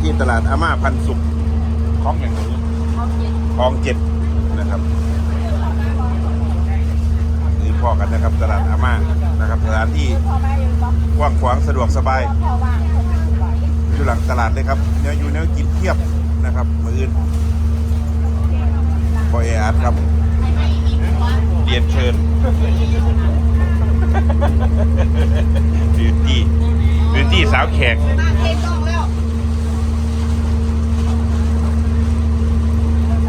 ที่ตลาดอาม่าพันสุขของอย่างนี้เขาเย็นคลองเจ็ดนะครับนี่พ่อกันนะครับตลาดอาม่านะครับสถานที่พอแม่ยังบอกกว้างขวางสะดวกสบายพ่อว่างคนไม่สบายอยู่หลังตลาดเลยครับเนื้ออยู่เนื้อกินเทียบนะครับมืออื่นบอยอาร์ตครับเรียนเชิญบิวตี้บิวตี้สาวแขก มาเทกล้องแล้ว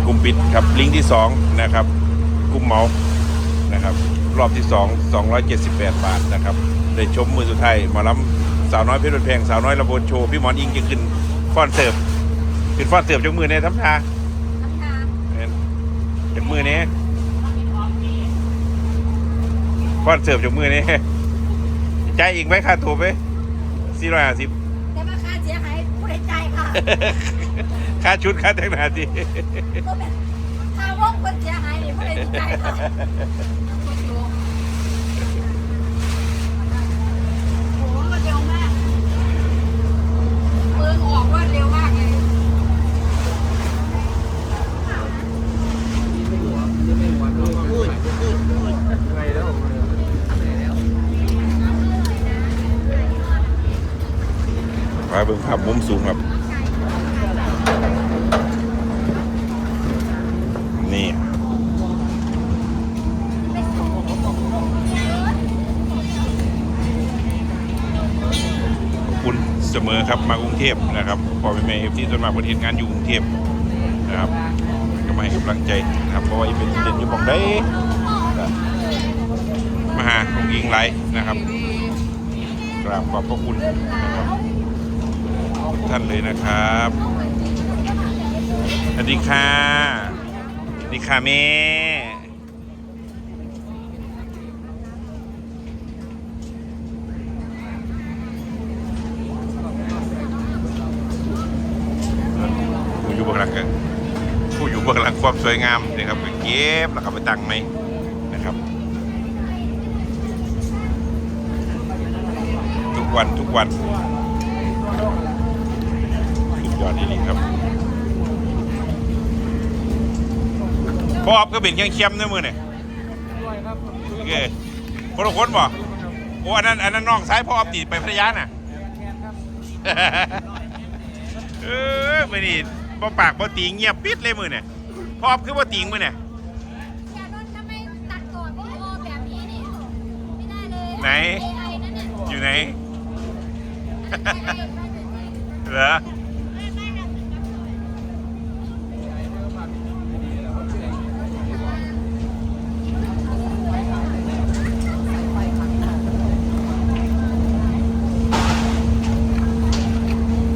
กลุ่ม ปิดครับลิงก์ที่ 2 นะครับกลุ่มเมาส์นะครับ รอบที่ 2 278 บาทนะครับได้ชมมือสุดท้ายหมาล้ำสาวน้อยเพชรบุญแพงสาวน้อยระบนโชว์ พี่หมอนอิงจะขึ้นฟ้อนเสิร์ฟขึ้นฟ้อนเสิร์ฟจากมือในทำทาน้ำชาเห็นจากมือนี้ฟ้อนเสิร์ฟจากมือนี้ใจายอีกไหมค่าตัวไปสี่ร้อยห้าสิบแต่ว่าค่าเสียหายผู้ใดใจายค่ะ ค่าชุดค่าแต่งหน้าทีก็เป็นค่าวงคนเสียหายนี่ผู้ใดใจค่ะโอ้โหเร็วมากเมืองออกรวดเร็วมากเลย มาเบิ่งภาพมุมสูงครับ นี่ ขอบคุณเสมอ ครับมากรุงเทพนะครับพอเป็นแม่เอฟซีจนมาประเทศงานอยู่กรุงเทพนะครับก็มาให้กำลังใจนะครับเพราะว่าเป็นเด่นอยู่บอกได้มาหาองยิงไหลนะครับกราบขอบพระคุณนะครับท่านเลยนะครับสวัสดีค่ะสวัสดีค่ะแม่ผู้อยู่เบื้องหลังก็ผู้อยู่เบื้องหลัง ความสวยงามนะครับก็เก็บแล้วก็ไปตั้งไหมนะครับ ทุกวันทุกวันสุดยอดดีครับพออบก็เป็นเคียมๆเนื้อมือเนี่ยโอเคคนละคนบ่โอ้อันนั้นอันนั้นน้องซ้ายพ่ออบตีไปพัทยาน่ะเออไม่นี่บ่ปากบ่ตีเงียบปิดเลยมือเนี่ย พ่ออบคือบ่ตีงมือเนี่ยอย่าโดนทำไมตัดก่อนวิดีโอแบบนี้นี่ไม่ได้เลยไหน AI นั่นน่ะอยู่ไหนไม่ได้ไม่ได้เหรอ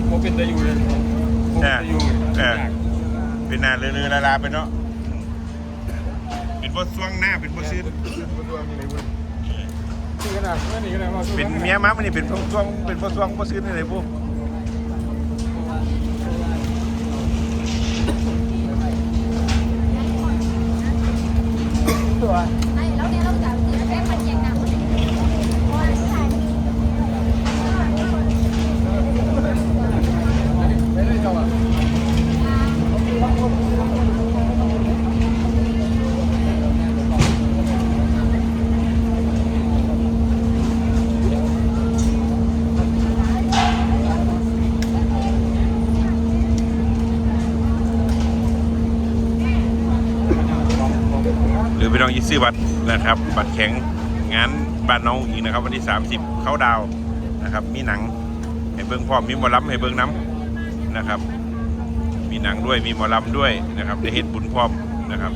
โมเป็นตะยูเลยโมเป็นตะยู เออ เป็นหนาเรือๆลาไปเนาะเป็นพวกช่วงหน้าเป็นพวกซื้อนี่ขนาดเป็นเมียม้ามันนี่เป็นพวกช่วงเป็นพวกช่วงพวกซื้อนี่เลยพวกตัว ไม่แล้วเนี่ยเราจะแค่มันยังหนักเลยโอ้ยผู้ชาย ไม่ได้จังหวะ หรือไปลองยีซื้อบัตรนะครับบัตรแข็งงานบ้านน้องอีกนะครับ วันที่ 30 เข้าดาวนะครับ มีหนังให้เบิ้งพร้อมมีหมอลำให้เบิ้งน้ำนะครับ มีหนังด้วยมีหมอลำด้วยนะครับได้เห็นบุญพร้อมนะครับ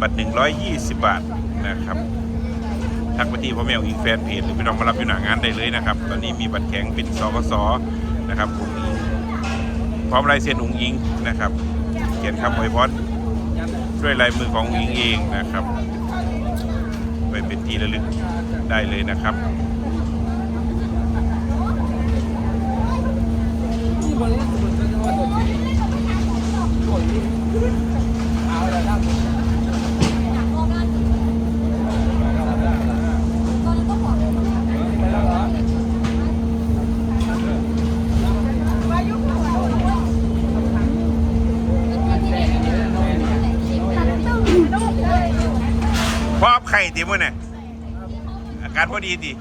บัตร 120 บาทนะครับทักไปที่พ่อแม่อิงแฟนเพจหรือพี่น้องมารับอยู่หนางานได้เลยนะครับ ตอนนี้มีบัตรแข็งเป็นสกสนะครับอุ๋งอิงพร้อมลายเซ็นอุงอิงนะครับ เขียนคำอวยพรด้วยลายมือของอุงอิงเองนะครับ เป็นที่ระลึกได้เลยนะครับเอาละครับ อยากโง่กันตอนนี้ก็บอกว่ายุคหัว ข่ติมื้อน่ะอาการ พอดีดิ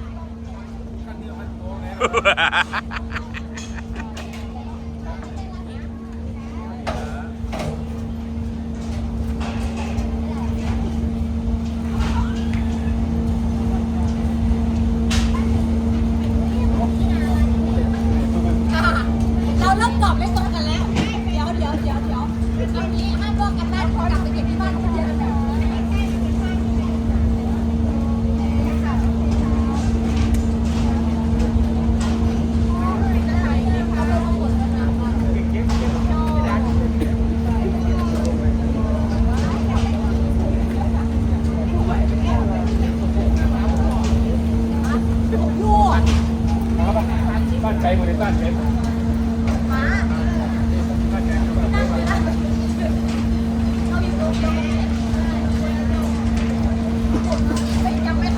เราเริ่มตอบไม่ตรงกันแล้ว เดี๋ยวเดี๋ยวเดี๋ยวเดี๋ยวเอางี้ห้ามบอกกันบ้านขอกลับไปเก็บที่บ้านคนเดียวกัน บ้านไกลหมดเลยบ้านเพชร มาเอาอยู่โรงเรียนไม่ยังไม่เข้าโรงไงไม่เข้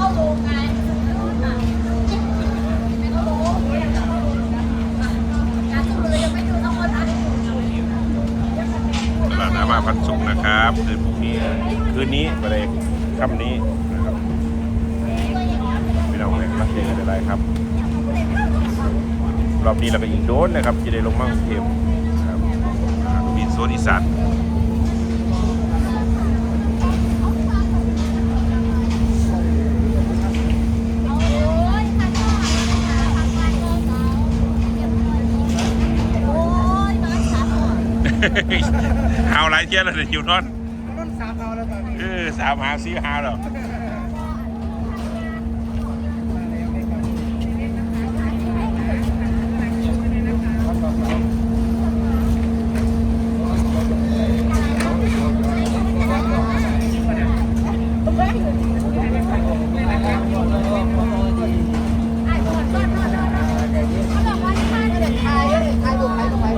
าโรงงานสุดเลยยังไม่ดูทั้งหมดนะร้านอามาพันสุขนะครับคืนพรุ่งนี้คืนนี้ไปเลยค่ำนี้นะครับพี่น้องแม่รักเจอกันได้ครับ รอบนี้เราก็อีกโดนนะครับจะได้ลงมากรุงเทพนะครับอ่ามีโซนอีสานโอ้ยมาสามคนเอาหลายเที่ยวแล้วเดี๋ยวอยู่นอนต้นสามเอาแล้วตอนนี้เออสามหาสี่หาแล้ว เขาบอกว่าที่บ้านเด็กไทยเด็กไทยดูไทยดูไทย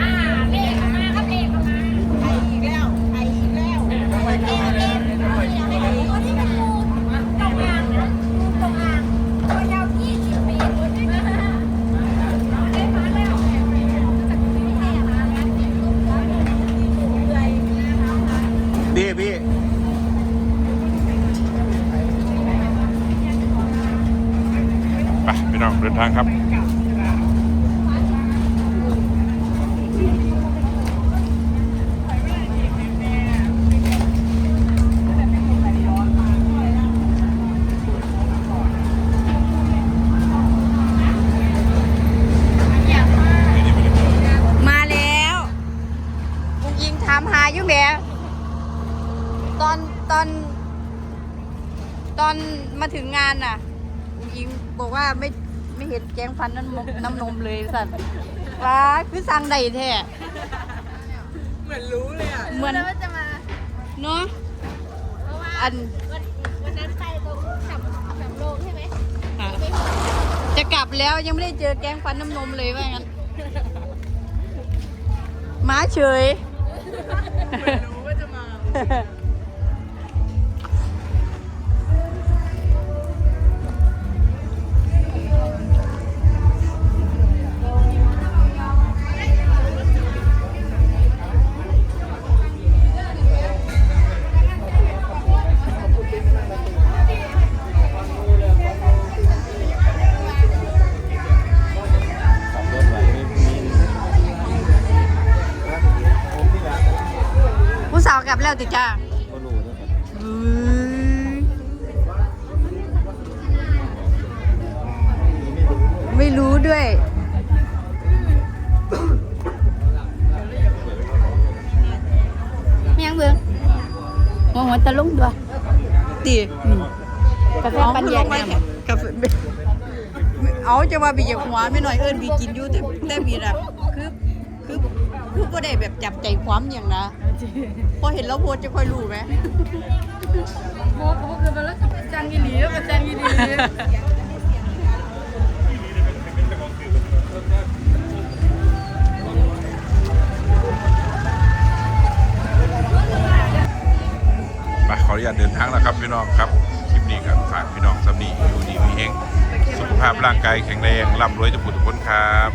อ่าเลขมาครับเลขมาไทยอีกแล้วไทยอีกแล้วเลขเลขเลขเลขคนที่เป็นงูจงอางนะงูจงอางตัวยาว20ปีคนที่เป็นได้มาแล้วจากที่แท้มาแล้วเลย พี่พี่ไปพี่น้องเดินทางครับ มาแล้วลุงยิงถามหาอยู่แหม่ตอนตอน ตอนมาถึงงานน่ะลุงยิงบอกว่าไม่ ไม่เห็นแกงฟันน้ำนมน้ำนมเลยสัตว์ว้าคือสั่งใดแท้เหมือนรู้เลยอะเหมือนว่าจะมาเนาะเพราะว่าอันวันวันนั้นไปตรงสำสำโรงใช่ไหมอะจะกลับแล้วยังไม่ได้เจอแกงฟันน้ำนมเลยว่างั้นม้าเฉยรู้ว่าจะมา กลับแล้วติจ้าก็รู้นะครับอืมไม่รู้ด้วย ไม่ยังเบืองหัวหัวตะลุงด้วยตีกาแฟปันแยกเนี่ยกาแฟเอาจะว่าบีจากหัวไม่หน่อยเอิญบีกินอยู่แต่แต่บีอะคือคือคือก็ได้แบบจับใจความอย่างนะ พอเห็นแล้วโพสจะค่อยรู้ไหมโมกก็คือมันแล้วจังกีหลีแล้วมันจังกีหลีไปขออนุญาตเดินทางแล้วครับพี่น้องครับคลิปนี้ก็ฝากพี่น้องสำนีอยู่ดีมีเฮงสุขภาพร่างกายแข็งแรงร่ำรวยทุกผู้ทุกคนครับ